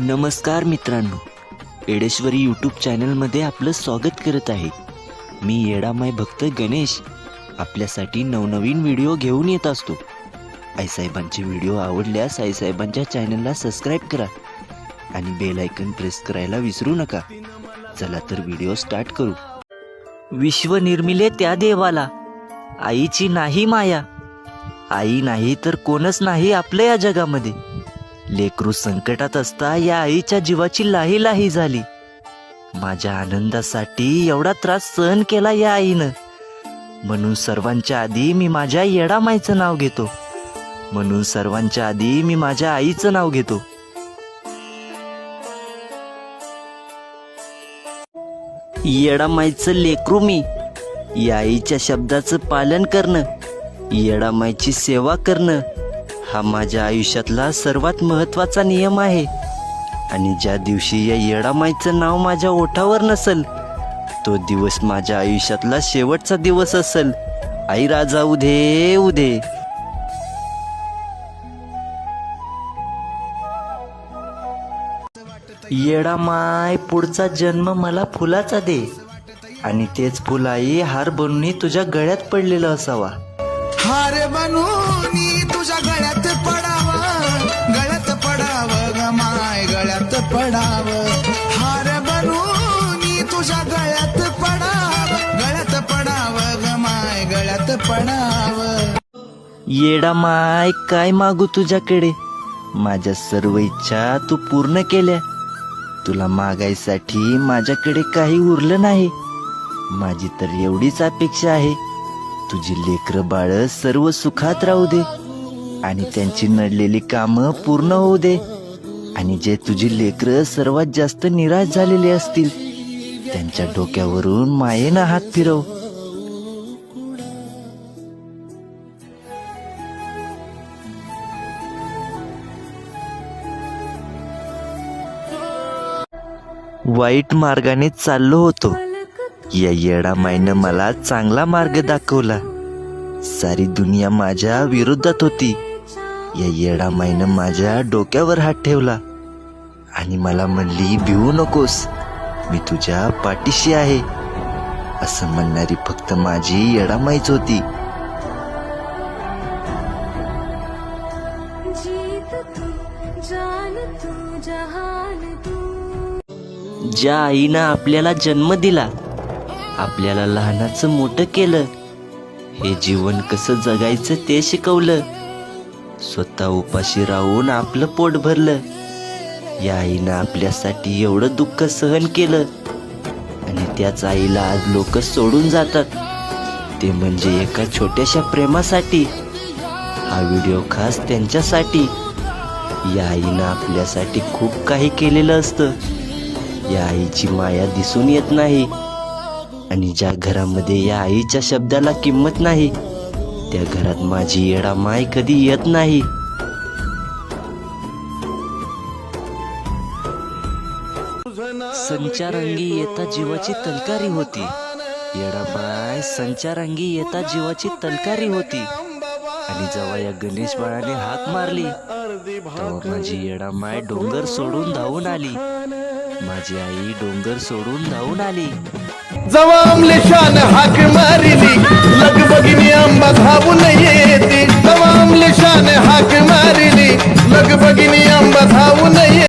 नमस्कार मित्रांनो एडेश्वरी यूट्यूब चॅनलमध्ये आपलं स्वागत करत आहे. मी येडामाय भक्त गणेश आपल्यासाठी नवनवीन व्हिडिओ घेऊन येत असतो. आईसाहेबांचे व्हिडिओ आवडल्यास आईसाहेबांच्या चॅनलला सबस्क्राईब करा आणि बेल ऐकन प्रेस करायला विसरू नका. चला तर व्हिडिओ स्टार्ट करू. विश्व निर्मिले त्या देवाला आईची नाही माया. आई नाही तर कोणच नाही आपल्या या जगामध्ये. लेकरू संकटात असता या आईच्या जीवाची लाही लाही झाली. माझ्या आनंदासाठी एवढा त्रास सहन केला या आईनं. म्हणून सर्वांच्या आधी मी माझ्या येडामाईचं नाव घेतो. म्हणून सर्वांच्या आधी मी माझ्या आईचं नाव घेतो. येडामाईचं लेकरू मी. या आईच्या शब्दाचं पालन करणं. येडामाईची सेवा करणं. हा माझ्या आयुष्यातला सर्वात महत्त्वाचा नियम आहे. आणि ज्या दिवशी या येडामाईचं नाव माझ्या ओठावर नसल तो दिवस माझ्या आयुष्यातला शेवटचा दिवस असल. आई राजा उदे उदे येडामाय पुढचा जन्म मला फुलाचा दे. आणि तेच फुलाई हार बनून तुझ्या गळ्यात पडलेलं असावा. हार बनून तुझ्या पडावं. हार बनून तुझ्या गळ्यात पडाव. गळ्यात पडाव गमाय गळ्यात पडाव. येडा माय काय मागू तुझ्याकडे? माझ्या सर्व इच्छा तू पूर्ण केल्या. तुला मागायसाठी माझ्याकडे काही उरलं नाही. माझी तर एवढीच अपेक्षा आहे. तुझी लेकर बाळ सर्व सुखात राहू दे. आणि त्यांची नडलेली कामं पूर्ण होऊ दे. आणि जे तुझी लेकरं सर्वात जास्त निराश झालेली असतील त्यांच्या डोक्यावरून मायेनं हात फिरव. वाईट मार्गाने चाललो होतो. या येडा मायनं मला चांगला मार्ग दाखवला. सारी दुनिया माझ्या विरोधात होती. या येडा मायनं माझ्या डोक्यावर हात ठेवला. आणि मला म्हणली भिवू नकोस. मी तुझ्या पाठीशी आहे. असं म्हणणारी फक्त माझी येडामाईच होती. जीत तू जान तू जहान तू. ज्या आईनं आपल्याला जन्म दिला आपल्याला लहानाचं मोठं केलं हे जीवन कसं जगायचं ते शिकवलं. स्वतः उपाशी राहून आपलं पोट भरलं. या आईनं आपल्यासाठी एवढं दुःख सहन केलं. आणि त्याच आईला आज लोक सोडून जातात. ते म्हणजे एका छोट्याशा प्रेमासाठी. हा व्हिडिओ खास त्यांच्यासाठी. या आईनं आपल्यासाठी खूप काही केलेलं असतं. या आईची माया दिसून येत नाही. आणि ज्या घरामध्ये या आईच्या शब्दाला किंमत नाही त्या घरात माझी येडा माय कधी येत नाही. संचारंगी येता जीवाची तलकारी होती. येडामाय संचारंगी येता जीवाची तलकारी होती. आणि जेव्हा या गणेश बाळाने हाक मारली. तेव्हा माझी येडामाय डोंगर सोडून धावून आली. माझी आई डोंगर सोडून धावून आली. जवा अमलेशान हाक मारिली.